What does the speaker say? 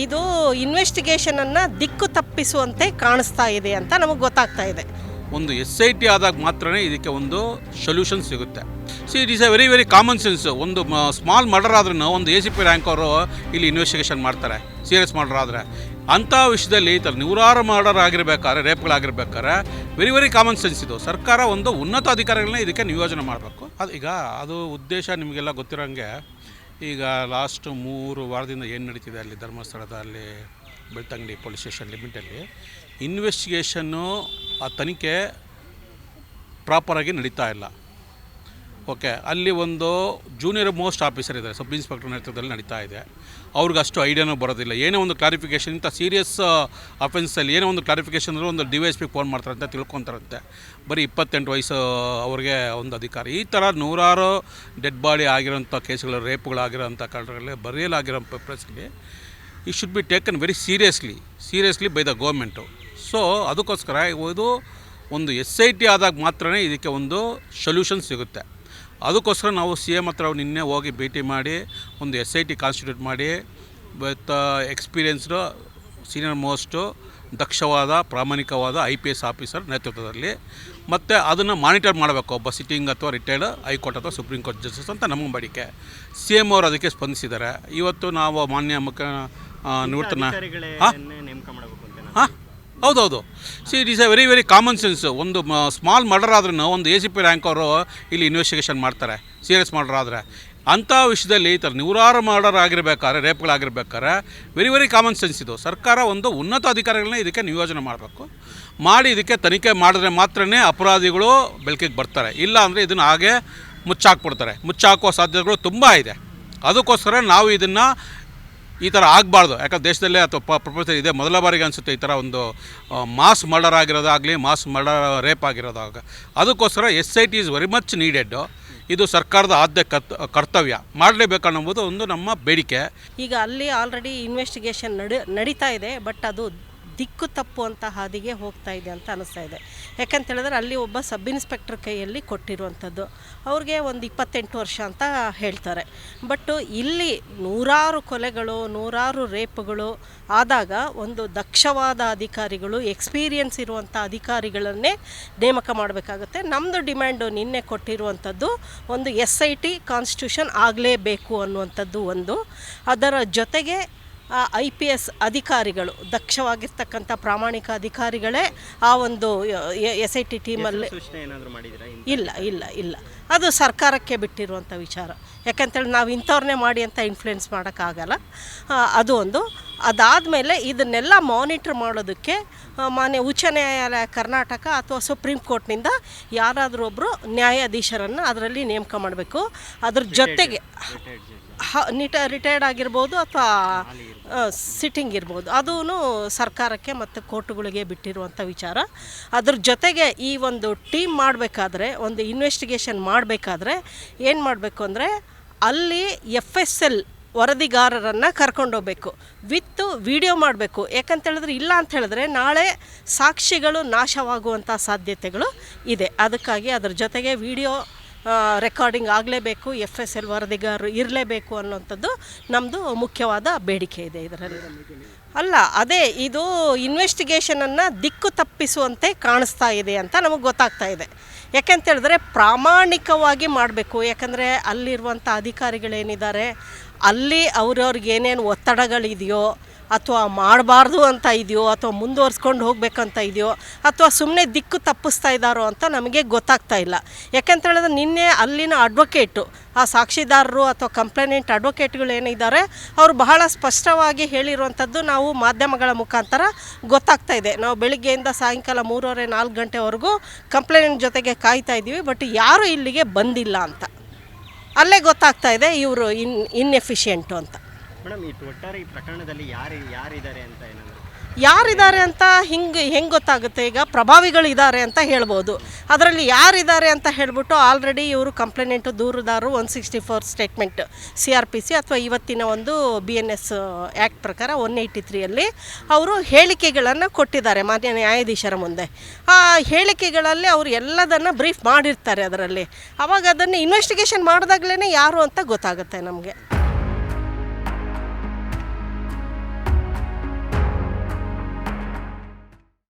ಇದು ಇನ್ವೆಸ್ಟಿಗೇಷನ್ ಅನ್ನ ದಿಕ್ಕು ತಪ್ಪಿಸುವಂತೆ ಕಾಣಿಸ್ತಾ ಇದೆ ಅಂತ ನಮಗೆ ಗೊತ್ತಾಗ್ತಾ ಇದೆ. ಒಂದು ಎಸ್ ಐ ಟಿ ಆದಾಗ ಮಾತ್ರನೇ ಇದಕ್ಕೆ ಒಂದು ಸೊಲ್ಯೂಷನ್ ಸಿಗುತ್ತೆ. See it is a very very common sense ಒಂದು ಸ್ಮಾಲ್ ಮರ್ಡರ್ ಆದ್ರೂ ಒಂದು ಎ ಸಿ ಪಿ ರ್ಯಾಂಕ್ ಅವರು ಇಲ್ಲಿ ಇನ್ವೆಸ್ಟಿಗೇಷನ್ ಮಾಡ್ತಾರೆ ಸೀರಿಯಸ್ ಮರ್ಡರ್ ಆದರೆ. ಅಂಥ ವಿಷಯದಲ್ಲಿ ಈ ಥರ ನೂರಾರು ಮರ್ಡರ್ ಆಗಿರ್ಬೇಕಾದ್ರೆ ರೇಪ್ಗಳಾಗಿರ್ಬೇಕಾದ್ರೆ ವೆರಿ ವೆರಿ ಕಾಮನ್ ಸೆನ್ಸ್ ಇದು. ಸರ್ಕಾರ ಒಂದು ಉನ್ನತ ಅಧಿಕಾರಿಗಳನ್ನ ಇದಕ್ಕೆ ನಿಯೋಜನೆ ಮಾಡಬೇಕು. ಅದು ಈಗ ಅದು ಉದ್ದೇಶ ನಿಮಗೆಲ್ಲ ಗೊತ್ತಿರೋಂಗೆ ಈಗ ಲಾಸ್ಟ್ ಮೂರು ವಾರದಿಂದ ಏನು ನಡೀತಿದೆ ಅಲ್ಲಿ ಧರ್ಮಸ್ಥಳದ ಅಲ್ಲಿ ಬೆಳ್ತಂಗಡಿ ಪೊಲೀಸ್ ಸ್ಟೇಷನ್ ಲಿಮಿಟಲ್ಲಿ ಇನ್ವೆಸ್ಟಿಗೇಷನ್ನು ಆ ತನಿಖೆ ಪ್ರಾಪರಾಗಿ ನಡೀತಾ ಇಲ್ಲ. ಓಕೆ, ಅಲ್ಲಿ ಒಂದು ಜೂನಿಯರ್ ಮೋಸ್ಟ್ ಆಫೀಸರ್ ಇದ್ದಾರೆ. ಸಬ್ ಇನ್ಸ್ಪೆಕ್ಟರ್ ನೇತೃತ್ವದಲ್ಲಿ ನಡೀತಾ ಇದೆ. ಅವ್ರಿಗೆ ಅಷ್ಟು ಐಡಿಯಾನೂ ಬರೋದಿಲ್ಲ. ಏನೋ ಒಂದು ಕ್ಲಾರಿಫಿಕೇಷನ್ ಇಂಥ ಸೀರಿಯಸ್ ಅಫೆನ್ಸಲ್ಲಿ ಏನೋ ಒಂದು ಕ್ಲಾರಿಫಿಕೇಷನ್ ಅಂದರೆ ಒಂದು D Y S P phone ಮಾಡ್ತಾರಂತೆ, ತಿಳ್ಕೊತಾರಂತೆ. ಬರೀ ಇಪ್ಪತ್ತೆಂಟು ವಯಸ್ಸು ಅವ್ರಿಗೆ ಒಂದು ಅಧಿಕಾರ. ಈ ಥರ ನೂರಾರು ಡೆಡ್ ಬಾಡಿ ಆಗಿರೋಂಥ ಕೇಸ್ಗಳು ರೇಪ್ಗಳಾಗಿರೋಂಥ ಕಾರಣಗಳಲ್ಲಿ ಬರೆಯಲಾಗಿರೋ ಪೇಪರ್ಸ್ಗೆ ಈ should be taken very seriously seriously by the government so ಅದಕ್ಕೋಸ್ಕರ ಇದು ಒಂದು ಎಸ್ ಐ ಟಿ ಆದಾಗ ಮಾತ್ರನೇ ಇದಕ್ಕೆ ಒಂದು ಸೊಲ್ಯೂಷನ್ ಸಿಗುತ್ತೆ. ಅದಕ್ಕೋಸ್ಕರ ನಾವು ಸಿ ಎಂ ಹತ್ರ ನಿನ್ನೆ ಹೋಗಿ ಭೇಟಿ ಮಾಡಿ ಒಂದು ಎಸ್ ಐ ಟಿ ಕಾನ್ಸ್ಟಿಟ್ಯೂಟ್ ಮಾಡಿ ವಿತ್ ಎಕ್ಸ್ಪೀರಿಯನ್ಸ್ಡು ಸೀನಿಯರ್ ಮೋಸ್ಟು ದಕ್ಷವಾದ ಪ್ರಾಮಾಣಿಕವಾದ ಐ ಪಿ ಎಸ್ ಆಫೀಸರ್ ನೇತೃತ್ವದಲ್ಲಿ. ಮತ್ತು ಅದನ್ನು ಮಾನಿಟರ್ ಮಾಡಬೇಕು ಒಬ್ಬ ಸಿಟ್ಟಿಂಗ್ ಅಥವಾ ರಿಟೈರ್ಡ್ ಹೈಕೋರ್ಟ್ ಅಥವಾ ಸುಪ್ರೀಂ ಕೋರ್ಟ್ ಜಸ್ಟಿಸ್ ಅಂತ ನಮ್ಮ ಬಡಿಕೆ ಸಿ ಎಂ ಅವರು ಅದಕ್ಕೆ ಸ್ಪಂದಿಸಿದ್ದಾರೆ. ಇವತ್ತು ನಾವು ಮಾನ್ಯ ಮುಖ್ಯ ನಿವೃತ್ತ ನಿವೃತ್ತನ ಹಾಂ ನೇಮಕ ಮಾಡಬೇಕು ಅಂತ ಹಾಂ? ಹೌದೌದು. See it is a very very common sense ಒಂದು ಸ್ಮಾಲ್ ಮರ್ಡರ್ ಆದ್ರೂ ಒಂದು ಎ ಸಿ ಪಿ ರ್ಯಾಂಕ್ ಅವರು ಇಲ್ಲಿ ಇನ್ವೆಸ್ಟಿಗೇಷನ್ ಮಾಡ್ತಾರೆ. ಸೀರಿಯಸ್ ಮರ್ಡರ್ ಆದರೆ. ಅಂಥ ವಿಷಯದಲ್ಲಿ ಈ ಥರ ನೂರಾರು ಮರ್ಡರ್ ಆಗಿರ್ಬೇಕಾದ್ರೆ ರೇಪ್ಗಳಾಗಿರ್ಬೇಕಾದ್ರೆ ವೆರಿ ವೆರಿ ಕಾಮನ್ ಸೆನ್ಸ್ ಇದು. ಸರ್ಕಾರ ಒಂದು ಉನ್ನತ ಅಧಿಕಾರಿಗಳನ್ನ ಇದಕ್ಕೆ ನಿಯೋಜನೆ ಮಾಡಬೇಕು. ಮಾಡಿ ಇದಕ್ಕೆ ತನಿಖೆ ಮಾಡಿದ್ರೆ ಮಾತ್ರನೇ ಅಪರಾಧಿಗಳು ಬೆಳಕಿಗೆ ಬರ್ತಾರೆ. ಇಲ್ಲ ಅಂದರೆ ಇದನ್ನು ಹಾಗೆ ಮುಚ್ಚಾಕ್ಬಿಡ್ತಾರೆ. ಮುಚ್ಚಾಕುವ ಸಾಧ್ಯತೆಗಳು ತುಂಬ ಇದೆ. ಅದಕ್ಕೋಸ್ಕರ ನಾವು ಇದನ್ನು ಈ ಥರ ಆಗಬಾರ್ದು. ಯಾಕಂದ್ರೆ ದೇಶದಲ್ಲೇ ಅಥವಾ ಪ್ರಪಂಚದಲ್ಲಿ ಇದೆ. ಮೊದಲ ಬಾರಿಗೆ ಅನಿಸುತ್ತೆ ಈ ಥರ ಒಂದು ಮಾಸ್ ಮರ್ಡರ್ ಆಗಿರೋದಾಗಲಿ ಮಾಸ್ ಮರ್ಡರ್ ರೇಪ್ ಆಗಿರೋದಾಗ ಅದಕ್ಕೋಸ್ಕರ S I T is very much needed ಇದು ಸರ್ಕಾರದ ಆದ್ಯ ಕರ್ತ ಕರ್ತವ್ಯ. ಮಾಡಲೇಬೇಕನ್ನೋದು ಒಂದು ನಮ್ಮ ಬೇಡಿಕೆ. ಈಗ ಅಲ್ಲಿ ಆಲ್ರೆಡಿ ಇನ್ವೆಸ್ಟಿಗೇಷನ್ ನಡಿ, ನಡೀತಾ ಇದೆ. ಬಟ್ ಅದು ದಿಕ್ಕು ತಪ್ಪುವಂಥ ಹಾದಿಗೆ ಹೋಗ್ತಾ ಇದೆ ಅಂತ ಅನಿಸ್ತಾ ಇದೆ. ಯಾಕಂತ ಹೇಳಿದ್ರೆ ಅಲ್ಲಿ ಒಬ್ಬ ಸಬ್ ಇನ್ಸ್ಪೆಕ್ಟರ್ ಕೈಯಲ್ಲಿ ಕೊಟ್ಟಿರುವಂಥದ್ದು. ಅವ್ರಿಗೆ ಒಂದು ಇಪ್ಪತ್ತೆಂಟು ವರ್ಷ ಅಂತ ಹೇಳ್ತಾರೆ. ಬಟ್ಟು ಇಲ್ಲಿ ನೂರಾರು ಕೊಲೆಗಳು, ನೂರಾರು ರೇಪ್ಗಳು ಆದಾಗ ಒಂದು ದಕ್ಷವಾದ ಅಧಿಕಾರಿಗಳು, ಎಕ್ಸ್ಪೀರಿಯನ್ಸ್ ಇರುವಂಥ ಅಧಿಕಾರಿಗಳನ್ನೇ ನೇಮಕ ಮಾಡಬೇಕಾಗುತ್ತೆ. ನಮ್ಮದು ಡಿಮ್ಯಾಂಡು ನಿನ್ನೆ ಕೊಟ್ಟಿರುವಂಥದ್ದು ಒಂದು ಎಸ್ ಐ ಟಿ ಕಾನ್ಸ್ಟಿಟ್ಯೂಷನ್ ಆಗಲೇಬೇಕು ಅನ್ನುವಂಥದ್ದು ಒಂದು. ಅದರ ಜೊತೆಗೆ ಐ ಪಿ ಎಸ್ ಅಧಿಕಾರಿಗಳು ದಕ್ಷವಾಗಿರ್ತಕ್ಕಂಥ ಪ್ರಾಮಾಣಿಕ ಅಧಿಕಾರಿಗಳೇ ಆ ಒಂದು ಎಸ್ ಐ ಟಿ ಟೀಮಲ್ಲಿ ಸೂಚನೆ ಏನಾದರೂ ಮಾಡಿದಿರಾ ಇಲ್ಲ ಇಲ್ಲ ಇಲ್ಲ. ಅದು ಸರ್ಕಾರಕ್ಕೆ ಬಿಟ್ಟಿರುವಂಥ ವಿಚಾರ. ಯಾಕಂತೇಳಿ ನಾವು ಇಂಥವ್ರನ್ನೇ ಮಾಡಿ ಅಂತ ಇನ್ಫ್ಲುಯೆನ್ಸ್ ಮಾಡೋಕ್ಕಾಗಲ್ಲ. ಆ, ಅದು ಒಂದು. ಅದಾದಮೇಲೆ ಇದನ್ನೆಲ್ಲ ಮಾನಿಟ್ರ್ ಮಾಡೋದಕ್ಕೆ ಮಾನ್ಯ ಉಚ್ಚ ನ್ಯಾಯಾಲಯ ಕರ್ನಾಟಕ ಅಥವಾ ಸುಪ್ರೀಂ ಕೋರ್ಟ್ನಿಂದ ಯಾರಾದರೂ ಒಬ್ಬರು ನ್ಯಾಯಾಧೀಶರನ್ನು ಅದರಲ್ಲಿ ನೇಮಕ ಮಾಡಬೇಕು. ಅದ್ರ ಜೊತೆಗೆ ಹ ನಿಟ ರಿಟೈರ್ಡ್ ಆಗಿರ್ಬೋದು ಅಥವಾ ಸಿಟ್ಟಿಂಗ್ ಇರ್ಬೋದು. ಅದೂ ಸರ್ಕಾರಕ್ಕೆ ಮತ್ತು ಕೋರ್ಟ್ಗಳಿಗೆ ಬಿಟ್ಟಿರುವಂಥ ವಿಚಾರ. ಅದ್ರ ಜೊತೆಗೆ ಈ ಒಂದು ಟೀಮ್ ಮಾಡಬೇಕಾದ್ರೆ ಒಂದು ಇನ್ವೆಸ್ಟಿಗೇಷನ್ ಮಾಡಬೇಕಾದ್ರೆ ಏನು ಮಾಡಬೇಕು ಅಂದರೆ ಅಲ್ಲಿ ಎಫ್ ಎಸ್ ಎಲ್ ವರದಿಗಾರರನ್ನು ಕರ್ಕೊಂಡೋಗ್ಬೇಕು ವಿತ್ತು ವಿಡಿಯೋ ಮಾಡಬೇಕು. ಯಾಕಂತೇಳಿದ್ರೆ ಇಲ್ಲ ಅಂತ ಹೇಳಿದ್ರೆ ನಾಳೆ ಸಾಕ್ಷಿಗಳು ನಾಶವಾಗುವಂಥ ಸಾಧ್ಯತೆಗಳು ಇದೆ. ಅದಕ್ಕಾಗಿ ಅದ್ರ ಜೊತೆಗೆ ವಿಡಿಯೋ ರೆಕಾರ್ಡಿಂಗ್ ಆಗಲೇಬೇಕು ಎಫ್ ಎಸ್ ಎಲ್ ವರದಿಗಾರರು ಇರಲೇಬೇಕು ಅನ್ನೋಂಥದ್ದು ನಮ್ಮದು ಮುಖ್ಯವಾದ ಬೇಡಿಕೆ ಇದೆ ಇದರಲ್ಲಿ. ಅಲ್ಲ, ಅದೇ ಇದು ಇನ್ವೆಸ್ಟಿಗೇಷನನ್ನು ದಿಕ್ಕು ತಪ್ಪಿಸುವಂತೆ ಕಾಣಿಸ್ತಾ ಇದೆ ಅಂತ ನಮಗೆ ಗೊತ್ತಾಗ್ತಾ ಇದೆ. ಯಾಕೆಂತೇಳಿದ್ರೆ ಪ್ರಾಮಾಣಿಕವಾಗಿ ಮಾಡಬೇಕು. ಯಾಕಂದರೆ ಅಲ್ಲಿರುವಂಥ ಅಧಿಕಾರಿಗಳೇನಿದ್ದಾರೆ, ಅಲ್ಲಿ ಅವ್ರವ್ರಿಗೆ ಏನೇನು ಒತ್ತಡಗಳಿದೆಯೋ, ಅಥವಾ ಮಾಡಬಾರ್ದು ಅಂತ ಇದೆಯೋ, ಅಥವಾ ಮುಂದುವರ್ಸ್ಕೊಂಡು ಹೋಗ್ಬೇಕಂತ ಇದೆಯೋ, ಅಥವಾ ಸುಮ್ಮನೆ ದಿಕ್ಕು ತಪ್ಪಿಸ್ತಾ ಇದ್ದಾರೋ ಅಂತ ನಮಗೆ ಗೊತ್ತಾಗ್ತಾ ಇಲ್ಲ. ಯಾಕಂತ ಹೇಳಿದ್ರೆ ನಿನ್ನೆ ಅಲ್ಲಿನ ಅಡ್ವೊಕೇಟು ಆ ಸಾಕ್ಷಿದಾರರು ಅಥವಾ ಕಂಪ್ಲೇನೆಂಟ್ ಅಡ್ವೊಕೇಟ್ಗಳು ಏನಿದ್ದಾರೆ, ಅವರು ಬಹಳ ಸ್ಪಷ್ಟವಾಗಿ ಹೇಳಿರುವಂಥದ್ದು ನಾವು ಮಾಧ್ಯಮಗಳ ಮುಖಾಂತರ ಗೊತ್ತಾಗ್ತಾ ಇದೆ. ನಾವು ಬೆಳಿಗ್ಗೆಯಿಂದ ಸಾಯಂಕಾಲ ಮೂರುವರೆ ನಾಲ್ಕು ಗಂಟೆವರೆಗೂ ಕಂಪ್ಲೇನೆಂಟ್ ಜೊತೆಗೆ ಕಾಯ್ತಾ ಇದ್ದೀವಿ, ಬಟ್ ಯಾರೂ ಇಲ್ಲಿಗೆ ಬಂದಿಲ್ಲ ಅಂತ. ಅಲ್ಲೇ ಗೊತ್ತಾಗ್ತಾ ಇದೆ, ಇವರು ಇನ್ ಇನ್ಎಫಿಷಿಯೆಂಟು ಅಂತ. ಮೇಡಮ್, ಈ ಒಟ್ಟಾರೆ ಈ ಪ್ರಕರಣದಲ್ಲಿ ಯಾರು, ಯಾರಿದ್ದಾರೆ ಅಂತ ಏನಾದರೂ? ಯಾರಿದ್ದಾರೆ ಅಂತ ಹಿಂಗೆ, ಹೆಂಗೆ ಗೊತ್ತಾಗುತ್ತೆ? ಈಗ ಪ್ರಭಾವಿಗಳಿದ್ದಾರೆ ಅಂತ ಹೇಳ್ಬೋದು. ಅದರಲ್ಲಿ ಯಾರಿದ್ದಾರೆ ಅಂತ ಹೇಳಿಬಿಟ್ಟು ಆಲ್ರೆಡಿ ಇವರು complainant ದೂರುದಾರರು one sixty four statement C R P C ಅಥವಾ ಇವತ್ತಿನ ಒಂದು ಬಿ ಎನ್ ಎಸ್ ಆ್ಯಕ್ಟ್ ಪ್ರಕಾರ ಒನ್ ಏಯ್ಟಿ ತ್ರೀಯಲ್ಲಿ ಅವರು ಹೇಳಿಕೆಗಳನ್ನು ಕೊಟ್ಟಿದ್ದಾರೆ ಮಾನ್ಯ ನ್ಯಾಯಾಧೀಶರ ಮುಂದೆ. ಆ ಹೇಳಿಕೆಗಳಲ್ಲಿ ಅವರು ಎಲ್ಲದನ್ನು ಬ್ರೀಫ್ ಮಾಡಿರ್ತಾರೆ ಅದರಲ್ಲಿ. ಅವಾಗ ಅದನ್ನು ಇನ್ವೆಸ್ಟಿಗೇಷನ್ ಮಾಡಿದಾಗಲೇ ಯಾರು ಅಂತ ಗೊತ್ತಾಗುತ್ತೆ ನಮಗೆ.